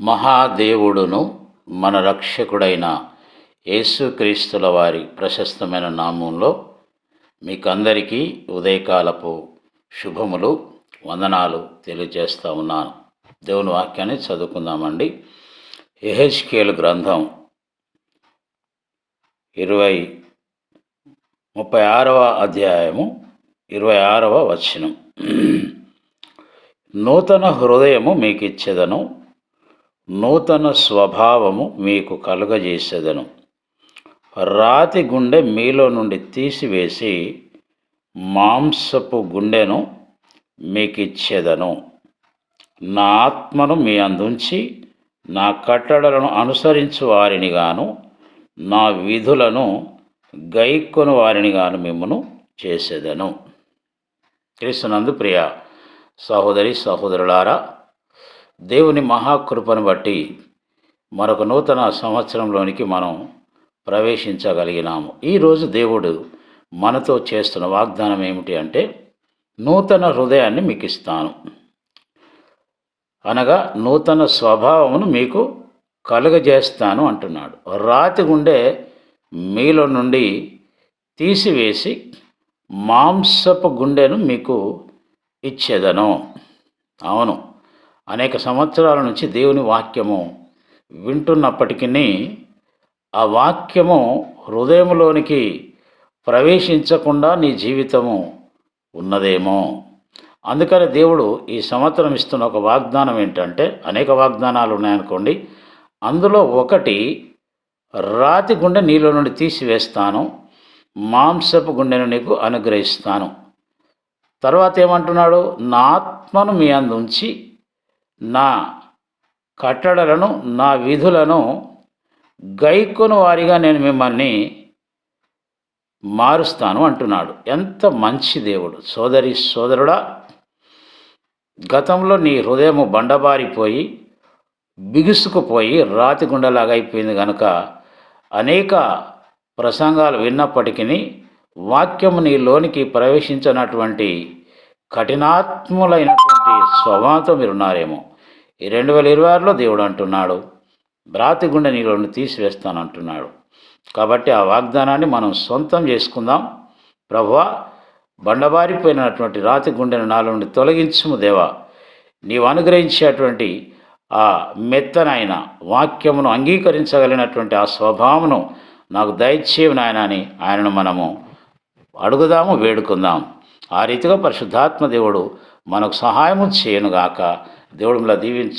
మహాదేవుడును మన రక్షకుడైన యేసుక్రీస్తుల వారి ప్రశస్తమైన నామంలో మీకందరికీ ఉదయకాలపు శుభములు వందనాలు తెలియజేస్తూ ఉన్నాను. దేవుని వాక్యాన్ని చదువుకుందామండి. ఎహెచ్కేలు గ్రంథం ఇరవై ముప్పై ఆరవ అధ్యాయము ఇరవై ఆరవ వచనం. నూతన హృదయము మీకు ఇచ్చేదను నూతన స్వభావము మీకు కలుగజేసేదను. రాతి గుండె మీలో నుండి తీసివేసి మాంసపు గుండెను మీకు ఇచ్చేదను నా ఆత్మను మీ అందుంచి నా కట్టడలను అనుసరించు వారిని గాను నా విధులను గైక్కొని వారిని గాను మిమ్మను చేసేదను. క్రీస్తునందు ప్రియ సహోదరి సహోదరులారా దేవుని మహాకృపను బట్టి మరొక నూతన సంవత్సరంలోనికి మనం ప్రవేశించగలిగినాము. ఈరోజు దేవుడు మనతో చేస్తున్న వాగ్దానం ఏమిటి అంటే నూతన హృదయాన్ని మీకు ఇస్తాను. అనగా నూతన స్వభావమును మీకు కలుగజేస్తాను అంటున్నాడు. రాతి గుండె మీలో నుండి తీసివేసి మాంసపు గుండెను మీకు ఇచ్చేదను. అవును. అనేక సంవత్సరాల నుంచి దేవుని వాక్యము వింటున్నప్పటికీ ఆ వాక్యము హృదయంలోనికి ప్రవేశించకుండా నీ జీవితము ఉన్నదేమో. అందుకని దేవుడు ఈ సంవత్సరం ఇస్తున్న ఒక వాగ్దానం ఏంటంటే అనేక వాగ్దానాలు ఉన్నాయనుకోండి అందులో ఒకటి రాతి గుండె నీలో నుండి తీసివేస్తాను మాంసపు గుండెను నీకు అనుగ్రహిస్తాను. తర్వాత ఏమంటున్నాడు? నా ఆత్మను మీ అందు ఉంచి నా కట్టడలను నా విధులను గైకొను వారిగా నేను మిమ్మల్ని మారుస్తాను అంటున్నాడు. ఎంత మంచి దేవుడు. సోదరి సోదరుడా గతంలో నీ హృదయము బండబారిపోయి బిగుసుకుపోయి రాతి గుండెలాగా అయిపోయింది కనుక అనేక ప్రసంగాలు విన్నప్పటికీ వాక్యము నీ లోనికి ప్రవేశించినటువంటి కఠినాత్ములైనటువంటి స్వభావంతో మీరు ఉన్నారేమో ఈ రెండు వేల ఇరవై ఆరులో దేవుడు అంటున్నాడు రాతి గుండె నీళ్ళను తీసివేస్తాను అంటున్నాడు. కాబట్టి ఆ వాగ్దానాన్ని మనం సొంతం చేసుకుందాం. ప్రభువ బండబారిపోయినటువంటి రాతి గుండెను నాలో నుండి తొలగించుము దేవా. నీవు అనుగ్రహించేటువంటి ఆ మెత్తనైన వాక్యమును అంగీకరించగలిగినటువంటి ఆ స్వభావమును నాకు దయచేవి నాయన అని ఆయనను మనము అడుగుదాము వేడుకుందాం. ఆ రీతిగా పరిశుద్ధాత్మ దేవుడు మనకు సహాయము చేయనుగాక దేవుడు దీవించు